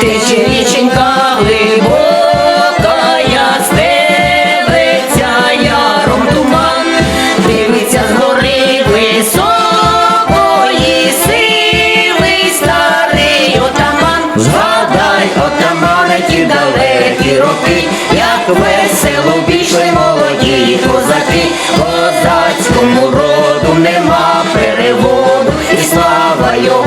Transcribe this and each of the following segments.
ти ж річенька яром туман, дивиться з гори високої сили, старий отаман, згадай, отамана ті далекі роки, як весело пішли молоді козаки, козацькому роду нема переводу і слава його.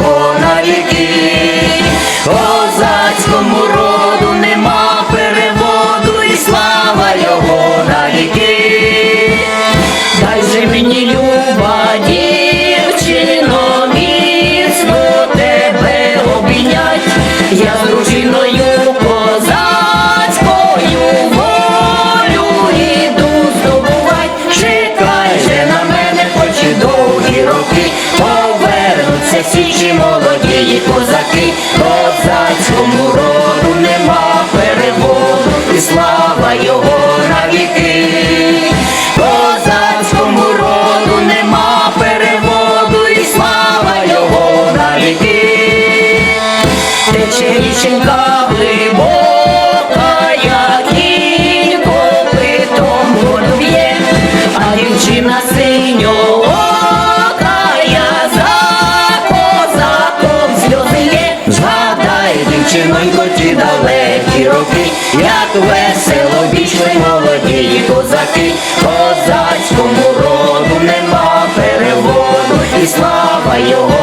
Ще січі молодії козаки, козацькому роду нема переводу, і слава його навіки. Козацькому роду нема переводу, і слава його навіки. Тече річенька дівчинонько, ті далекі роки, як весело бійшли, молодії козаки, козацькому роду нема переводу, і слава його